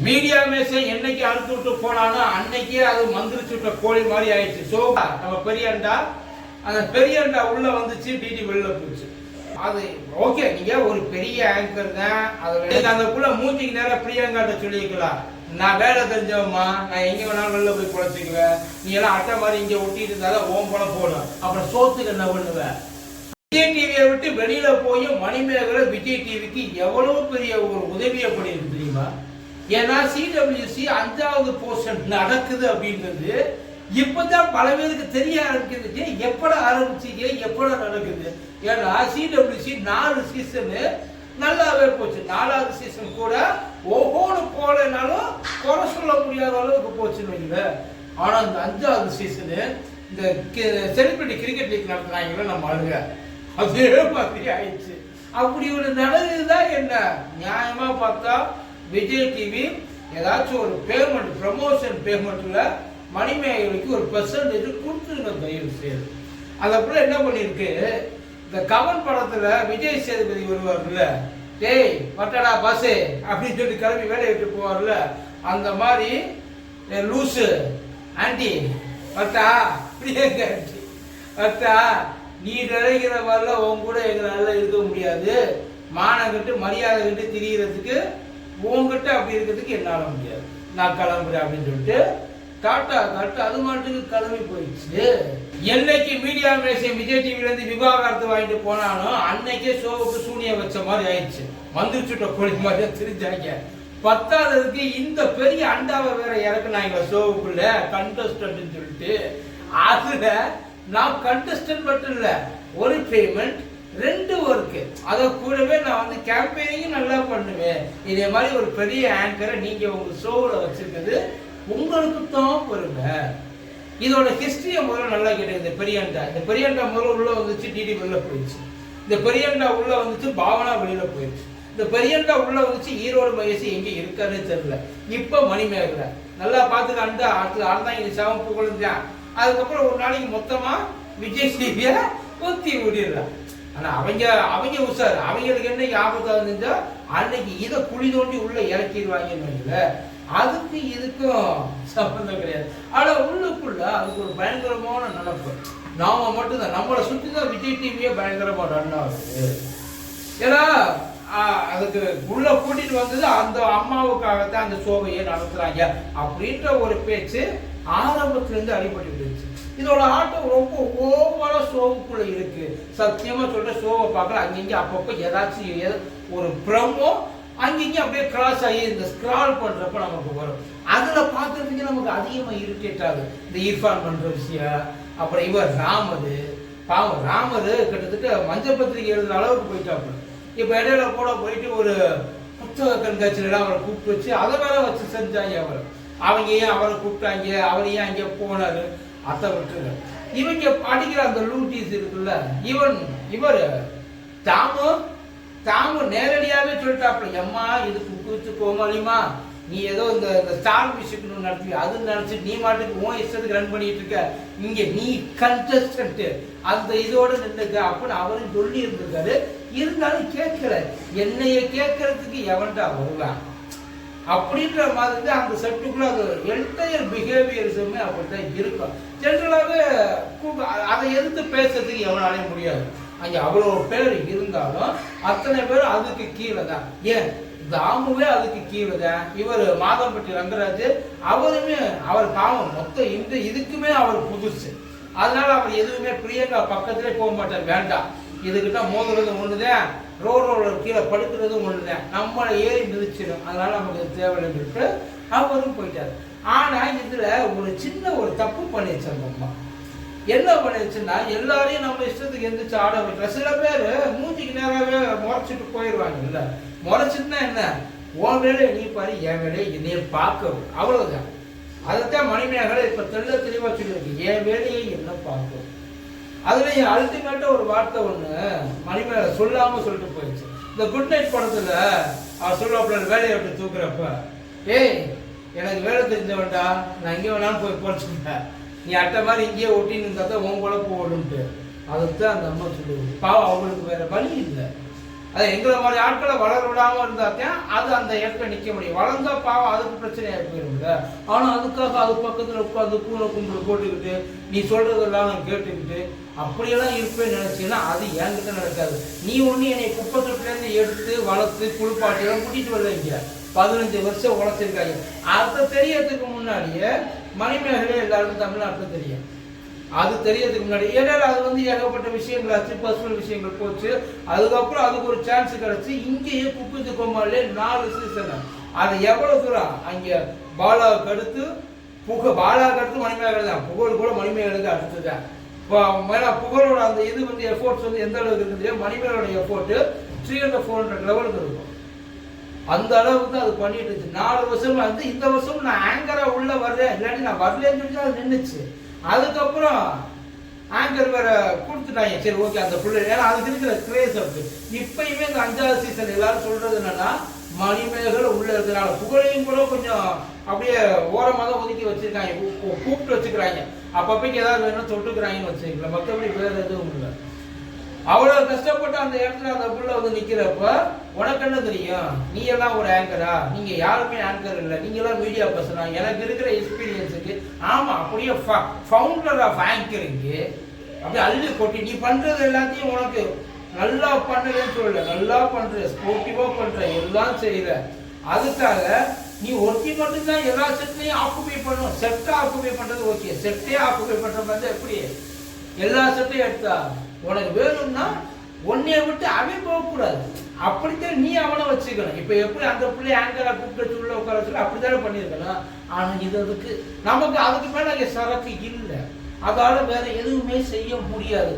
Media மேசை என்னைக்கு அறுத்து விட்டு போனானோ அன்னைக்கே அது மந்திரிச்சு விட்ட கோழி மாதிரி ஆயிடுச்சு. சோ நம்ம பெரிய அண்டா அந்த பெரிய அண்டா உள்ள வந்துச்சு டிடி வெளில போச்சு அது ஓகே நீங்க ஒரு பெரிய ஆங்கர் தான் அதுல நீங்க அந்தக்குள்ள மூஞ்சிக்கு நேரம் பிரியங்காட்ட சொல்லிக்கலாம் நான் வேலை தெரிஞ்சவம்மா நான் எங்க வேணாலும் வெளில போய் குழச்சிக்குவேன் நீ எல்லாம் அட்டை மாதிரி இங்க ஒட்டிட்டு இருந்தாலும் ஓம் போல போடும். அப்புறம் சோத்துக்கு என்ன பண்ணுவேன் விஜய் டிவியை விட்டு வெளியில போய் மணிமேகலை விஜய் டிவிக்கு எவ்வளவு பெரிய ஒரு உதவியை பண்ணியிருக்கு தெரியுமா? ஏன்னா சிடபிள்யூசி அஞ்சாவது போர்ஷன் நடக்குது அப்படின்றது இப்பதான் பல பேருக்கு தெரிய ஆரம்பிக்கிறது எப்பட ஆரம்பிச்சீங்க எப்பட நடக்குது? ஏன்னா சிடபிள்யூசி நாலு சீசனு நல்லாவே போச்சு. நாலாவது சீசன் கூட ஒவ்வொரு போலனாலும் குறை சொல்ல முடியாத அளவுக்கு போச்சுன்னு வைங்க ஆனால் இந்த அஞ்சாவது சீசனு இந்த செலிபிரிட்டி கிரிக்கெட் லீக் நடத்துனாங்களோ நம்ம அழுக. அதே மாதிரி ஆயிடுச்சு. அப்படி ஒரு நடக்குதுதான் என்ன? நியாயமா பார்த்தா விஜய் டிவி ஏதாச்சும் ஒரு பேமெண்ட் ப்ரமோஷன் பேமெண்ட்டில் மணிமேகலைக்கு ஒரு பெர்சன்டேஜ் கொடுத்துருங்க தயவு செய்து அது அப்புறம் என்ன பண்ணியிருக்கு? இந்த கமல் படத்தில் விஜய் சேதுபதி வருவார்ல. டேய் வட்டடா பஸ்ஸு அப்படின்னு சொல்லி கிளம்பி வேலையை விட்டு போவார்ல. அந்த மாதிரி லூஸு லூசு. ஆண்டி வட்டா பிரியங்க ஆண்டி? வட்டா நீ நினைக்கிற மாதிரிலாம் உன் கூட எங்களால் இருக்க முடியாது. மானம் கட்டு மரியாதை கட்டு திரியறதுக்கு உங்ககிட்ட அப்படி இருக்கிறதுக்கு என்னால் முடியாது. நான் கிளம்புறேன் அப்படின்னு சொல்லிட்டு டாட்டா காட்டு அது மாட்டுக்கு கிளம்பி போயிடுச்சு. என்னைக்கு மீடியா மேசை விஜய் டிவிலேருந்து விவாகரத்து வாங்கிட்டு போனாலும் அன்னைக்கே ஷோவுக்கு சூனிய வச்ச மாதிரி ஆயிடுச்சு. மந்திரிச்சுட்ட கோழி மாதிரியா தெரிஞ்சாங்க பத்தாததுக்கு இந்த பெரிய அண்டாவை வேற இறக்குனாங்க ஷோவுக்குள்ள கண்டஸ்டன்ட் சொல்லிட்டு. அதுல நான் கண்டஸ்டன்ட் மட்டும் இல்ல ஒரு பேமெண்ட் ரெண்டு ஒர்க்கு அதை கூடவே நான் வந்து கேம்பெயினிங் நல்லா பண்ணுவேன். இதே மாதிரி ஒரு பெரிய ஆங்கரை நீங்க உங்க ஷோவில் வச்சிருக்கிறது உங்களுக்கு தான் பொறுங்க இதோட ஹிஸ்டரியை முதல்ல நல்லா கேட்டது இந்த பெரியண்டா. இந்த பெரியண்டா முதல்ல உள்ள வந்துச்சு டிடி வெளில போயிடுச்சு. இந்த பெரியண்டா உள்ள வந்துச்சு பாவனா வெளியில போயிடுச்சு. இந்த பெரியண்டா உள்ள வந்துச்சு ஈரோடு மகேஷ் எங்க இருக்காருன்னு தெரியல. இப்ப மணிமேகலை. நல்லா பார்த்துக்க அண்டா அடுத்து அறந்தாங்க சாவம் புகழ்ந்தான் அதுக்கப்புறம் ஒரு நாளைக்கு மொத்தமா விஜய் டிவிய ஊத்தி விடிடலாம் ஆனா அவங்க அவங்க உஷார் அவங்களுக்கு என்ன ஆபத்தாக இருந்தா அன்னைக்கு இதை குழி தோண்டி உள்ள இறக்கிடுவாங்கன்னு அதுக்கு இதுக்கும் சம்பந்தம் கிடையாது. ஆனா உள்ளுக்குள்ள அதுக்கு ஒரு பயங்கரமான நினப்பு நாம மட்டும்தான். நம்மளை சுற்றி தான் விஜய் டிவியே பயங்கரமா ரன் ஆகுது. ஏன்னா அதுக்கு உள்ள கூட்டிட்டு வந்தது அந்த அம்மாவுக்காகத்தான் அந்த சோகையை நடத்துறாங்க அப்படின்ற ஒரு பேச்சு ஆரம்பத்திலிருந்து அடிபட்டு இருந்துச்சு இதோட ஆட்டம் ரொம்ப ஓவர ஷோவுக்குள்ள இருக்கு. சத்தியமா சொல்ற ஷோவை பார்க்கல. அங்கங்க அப்பப்போ ஏதாச்சும் ஏதோ ஒரு ப்ரமோ அங்கங்க அப்படியே கிராஸ் ஆகி இந்த ஸ்க்ரால் பண்றப்ப நமக்கு வரும். அதுல பார்க்கறதுக்கு நமக்கு அதிகமா இரிட்டேட் ஆகுது. இந்த இர்ஃபான் பண்ற விஷயம் அப்புறம் இவர் ராமது பாவம் ராமது கிட்டத்தட்ட மஞ்சள் பத்திரிகை எழுதுற அளவுக்கு போயிட்டாப்புல. இப்போ இடையில கூட போயிட்டு ஒரு புத்தக கண்காட்சியில அவரை கூப்பிட்டு வச்சு அதை வேற வச்சு செஞ்சாங்க அவர். அவங்க ஏன் அவரை கூப்பிட்டாங்க? அவர் ஏன் அங்கே போனாரு? அத்தை விட்டுருங்க இவங்க அடிக்கிற அந்த லூட்டிஸ் இருக்குல்ல இவன் இவர் தாமு தாமு நேரடியாகவே சொல்லிட்டாப்புல எம்மா இதுக்கு கூத்து கோமாளிமா நீ ஏதோ இந்த இந்த ஸ்டார் மியூசிக் நடத்தி அது நினைச்சு நீ மாட்டுக்கு உன் இஷ்டத்துக்கு ரன் பண்ணிட்டு இருக்க. இங்க நீ கண்டஸ்டன்ட் அந்த இதோட நின்றுக்க அப்படின்னு அவரும் சொல்லி இருந்திருக்காரு இருந்தாலும் கேட்கல. என்னைய கேட்கறதுக்கு எவன்டா வருவான்? அப்படின்ற மாதிரி தான் அந்த செட்டுக்குள்ள அது என்டையர் பிஹேவியர்ஸுமே அப்படித்தான் இருக்கும். ஜென்ரலாகவே அதை எதிர்த்து பேசுறதுக்கு எவனாலையும் முடியாது. அங்கே அவ்வளோ பேர் இருந்தாலும் அத்தனை பேர் அதுக்கு கீழே தான். ஏன்? தாமுவே அதுக்கு கீழேதான் இவர் மாதம்பட்டி ரங்கராஜ் அவருமே அவர் பாவம். மொத்தம் இந்த இதுக்குமே அவர் புதுசு. அதனால அவர் எதுவுமே பிரியங்கா பக்கத்திலே போக மாட்டார். வேண்டாம். இதுகிட்ட மோதுறது ஒண்ணுதான் ரோட் கீழே படுக்கிறது ஒண்ணுதான் நம்மளை ஏறி மிதிச்சிடும். அதனால நமக்கு தேவையில்லைன்னு சொல்லிட்டு அவரும் போயிட்டார். ஆனா இதுல ஒரு சின்ன ஒரு தப்பு பண்ணிடுச்சு அம்மா. என்ன பண்ணிடுச்சுன்னா எல்லாரையும் நம்ம இஷ்டத்துக்கு எந்திரிச்சு ஆட விட்டுற சில பேர் மூஞ்சிக்கு நேராகவே முறைச்சிட்டு போயிடுவாங்க இல்ல என்ன? உன் வேலையை நீ பாரு என் வேலையை என்னைய பார்க்கணும் அவ்வளவுதான். அதைத்தான் மணிமேகலை இப்ப தெள்ள தெளிவா சொல்லியிருக்கு. என் வேலையை என்ன பார்க்கணும் அதுல அல்டிமேட்டா ஒரு வார்த்தை ஒண்ணு மணிமேகலை சொல்லாம சொல்லிட்டு போயிடுச்சு. இந்த குட் நைட் படத்துல அவர் சொல்லுவாப்புல வேலையை விட்டு தூக்குறப்ப ஏய் எனக்கு வேலை தெரிஞ்சவன்டா நான் இங்கே வேணாலும் போய் போச்சுட்டேன் நீ அட்டை மாதிரி இங்கேயே ஒட்டின்னு இருந்தா தான் உன் குழப்பம் ஓடுன்ட்டு அதைத்தான் அந்த அம்மா சொல்லுவாங்க. பாவம் அவங்களுக்கு வேற வழி இல்லை. அது எங்களை மாதிரி ஆட்களை வளர விடாம இருந்தாத்தான் அது அந்த இடத்துல நிக்க முடியும். வளர்ந்தா பாவம் அதுக்கு பிரச்சனையா போயிரும்ல. ஆனா அதுக்காக அது பக்கத்துல உட்காந்து கூரை கும்பிடு போட்டுக்கிட்டு நீ சொல்றதெல்லாம் நான் கேட்டுக்கிட்டு அப்படியெல்லாம் இருப்பேன்னு நினைச்சீங்கன்னா அது என்கிட்ட நடக்காது. நீ ஒண்ணு என்னை குப்பை தொட்டிலேருந்து எடுத்து வளர்த்து குளிப்பாட்டி எல்லாம் கூட்டிட்டு வரலைங்க பதினஞ்சு வருஷம் உழைச்சிருக்காங்க. அதை தெரியறதுக்கு முன்னாடியே மணிமேகலை எல்லாருக்கும் தமிழ்நாட்டில் தெரியும். அது தெரியறதுக்கு முன்னாடி. ஏன்னா அது வந்து ஏகப்பட்ட விஷயங்கள் ஆச்சு பர்சனல் விஷயங்கள் போச்சு. அதுக்கப்புறம் அதுக்கு ஒரு சான்ஸ் கிடச்சி இங்கேயே குப்பித்து கோமாலே நாலு சீசன் அது எவ்வளவு தூரம்? அங்கே பாலாவுக்கு அடுத்து புக பாலாவுக்கு அடுத்து மணிமேகலை தான். புகழ் கூட மணிமேகலுக்கு அடுத்துதான் இப்போ புகழோட அந்த இது வந்து எஃபோர்ட்ஸ் வந்து எந்த அளவுக்கு இருக்குது மணிமேகலோட effort three hundred four hundred லெவலுக்கு இருக்கும். அந்த அளவுக்கு தான் அது பண்ணிட்டு இருந்துச்சு. நாலு வருஷம் வந்து இந்த வருஷம் நான் ஆங்கரா உள்ள வர்றேன். இல்லாட்டி நான் வரலன்னு சொல்லி அது நின்றுச்சு அதுக்கப்புறம் ஆங்கர் வேற கொடுத்துட்டாங்க. சரி ஓகே அந்த பிள்ளை ஏன்னா அதுக்கு இருக்கிற கிரேஸ் அப்படி. இப்பயுமே இந்த அஞ்சாவது சீசன் எல்லாரும் சொல்றது என்னன்னா மணிமேகல் உள்ள இருக்கிறனால புகழையும் கூட கொஞ்சம் அப்படியே ஓரமாக தான் ஒதுக்கி வச்சிருக்காங்க. கூப்பிட்டு வச்சுக்கிறாங்க. அப்பப்பைக்கு ஏதாவது வேணும்னு தொட்டுக்கிறாங்கன்னு வச்சுக்கல மற்றபடி வேற எதுவும் இல்லை. அவ்வளவு கஷ்டப்பட்டு அந்த இடத்துல அந்த புள்ள வந்து நிக்கிறப்ப உனக்கு என்ன தெரியும்? நீ எல்லாம் ஒரு ஆங்கரா நீங்க யாருமே ஆங்கர் இல்ல. நீங்க எல்லாம் மீடியா பர்சனா எனக்கு இருக்கிற எக்ஸ்பீரியன்ஸுக்கு ஆமா அப்படியே ஃபவுண்டர் ஆஃப் ஆங்கரிங்கு அப்படியே அள்ளி கொட்டி நீ பண்றது எல்லாத்தையும் உனக்கு நல்லா பண்ணுறேன்னு சொல்லல. நல்லா பண்ற ஸ்போர்ட்டிவா பண்ற எல்லாம் செய்யற அதுக்காக நீ ஒருத்தி மட்டும்தான் எல்லா செட்லையும் ஆக்குபை பண்ணும். செட்டை ஆக்குபை பண்றது ஓகே செட்டே ஆக்குபை பண்ற மாதிரி எப்படி? எல்லா செட்டையும் எடுத்தா? உனக்கு வேணும்னா உன்னைய விட்டு அவன் போகக்கூடாது. அப்படித்தான் நீ அவனை வச்சுக்கணும். இப்போ எப்படி அந்த பிள்ளை ஆங்கரா கூப்பிட்டு வச்சு உள்ள உட்கார வச்சு அப்படித்தானே பண்ணியிருக்கணும். ஆனால் இது அதுக்கு நமக்கு அதுக்கு மேலே அங்கே சரக்கு இல்லை. அதால வேற எதுவுமே செய்ய முடியாது.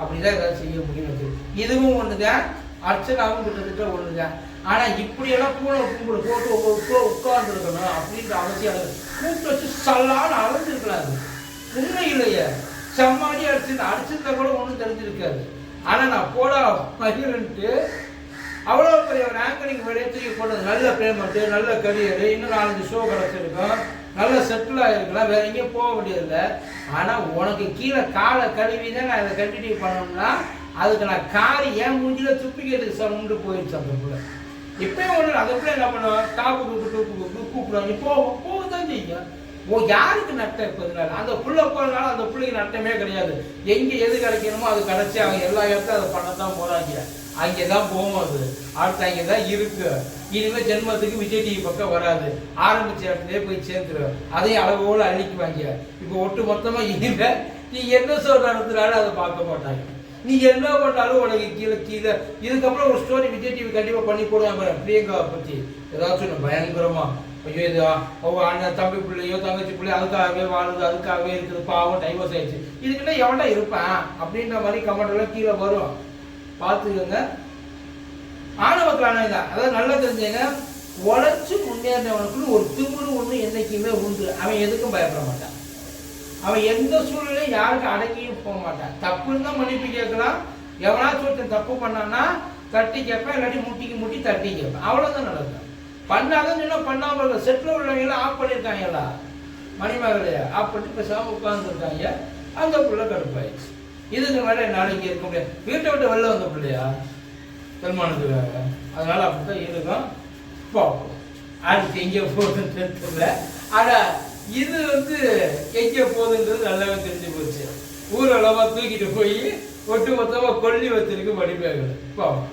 அப்படிதான் ஏதாவது செய்ய முடியும் இதுவும் ஒண்ணுதான். அர்ச்சனாவும் கிட்டத்தட்ட ஒண்ணுதான். ஆனா இப்படியெல்லாம் கூட கும்பிடு போட்டு உட்கா உட்கார்ந்துருக்கணும் அப்படின்ற அவசியம் கூப்பிட்டு வச்சு சல்லான்னு அளந்துருக்கலாம் உண்மை இல்லையே. செம்மாடி அடிச்சிருந்தேன் அடிச்சிருந்தா கூட ஒன்றும் தெரிஞ்சிருக்காது ஆனால் நான் போடா மகிழ்ன்ட்டு அவ்வளோ பெரிய ஒரு ஆங்கரிங் வேலையை தூக்கி போட்டது நல்ல பேமெண்ட்டு நல்ல கரியர் இன்னும் நாலஞ்சு ஷோ கிடச்சிருக்கோம் நல்ல செட்டில் ஆகிருக்கலாம் வேற எங்கேயும் போக முடியல ஆனால் உனக்கு கீழே காலை கழுவி தான் நான் இதை கண்டினியூ பண்ணோம்னா அதுக்கு நான் காரி ஏன் மூஞ்சில துப்பிக்கிறதுக்கு சவுண்டு போயிடுச்சு அந்த பிள்ளை இப்பயும் ஒன்று அதை பிள்ளை என்ன பண்ணுவோம் டாப்பு கூப்பிட்டு கூப்பிடுவாங்க இப்போ போக தான் செய்யும் யாருக்கு நட்டம் இப்போ இதனால அந்த புள்ள போனாலும் அந்த பிள்ளைக்கு நட்டமே கிடையாது. எங்க எது கிடைக்கணுமோ அது கிடைச்சி அவங்க எல்லா இடத்தையும் அதை பண்ணத்தான் போறாங்க. அங்கே தான் போகும் அது. அடுத்து அங்கே தான் இருக்கு. இனிமேல் ஜென்மத்துக்கு விஜய் டிவி பக்கம் வராது. ஆரம்பிச்ச இடத்துலயே போய் சேர்ந்துரும் அதையும் அளவோடு அழிக்குவாங்க. இப்போ ஒட்டு மொத்தமா இருக்க நீ என்ன சொல்ற இடத்துனால அதை பார்க்க மாட்டாங்க. நீ என்ன பண்ணாலும் உனக்கு கீழே கீழே. இதுக்கப்புறம் ஒரு ஸ்டோரி விஜய் டிவி கண்டிப்பாக பண்ணி போடுவாங்க பாரு, பிரியங்காவை பத்தி. ஏதாச்சும் பயங்கரமாக ஐயோ இது அவங்க அண்ணன் தம்பி பிள்ளையோ தங்கச்சி பிள்ளையோ அதுக்காகவே வாழுது அதுக்காகவே இருக்குது. பாவம் டைவர்ஸ் ஆயிடுச்சு. இதுக்குன்னா எவன்டா இருப்பான் அப்படின்ற மாதிரி கமெண்ட்லாம் கீழே வரும். பார்த்துக்கோங்க. ஆணவத்தில் அதாவது நல்லா தெரிஞ்சுங்க. உழைச்சு முன்னேறினவனுக்குள்ள ஒரு திமிரு ஒண்ணு என்னைக்குமே உண்டு. அவன் எதுக்கும் பயப்பட மாட்டான். அவன் எந்த சூழ்நிலையும் யாருக்கும் அடக்கியும் போக மாட்டான். தப்புன்னு தான் மன்னிப்பு கேட்கலாம். எவனாச்சும் ஒருத்தன் தப்பு பண்ணான்னா தட்டி கேட்பேன் இல்லாட்டி முட்டிக்கு முட்டி தட்டி கேட்பேன். அவ்வளவுதான் நடக்கும். பண்ணாதான் இன்னும் பண்ணாமல் இருக்க? செட்டில் உள்ளவங்க ஆஃப் பண்ணியிருக்காங்களா மணிமகளே ஆஃப் பண்ணிட்டு பேசாமல் உட்காந்துருக்காங்க அந்த பிள்ளை கடுப்பாயிடுச்சு. இதுக்கு மேலே நாளைக்கு இருக்க முடியாது. வீட்டை விட்டு வெளில வந்த பிள்ளையா? திருமணத்துக்காக அதனால அப்படித்தான் இருக்கும். பார்ப்போம். அடுத்து எங்கே போகுதுன்னு தெரியல. ஆனால் இது வந்து எங்கே போகுதுன்றது நல்லாவே தெரிஞ்சு போச்சு. ஊரளவாக தூக்கிட்டு போய் ஒட்டு மொத்தமாக கொல்லி வச்சிருக்கு மணிமேகலை. பார்ப்போம்.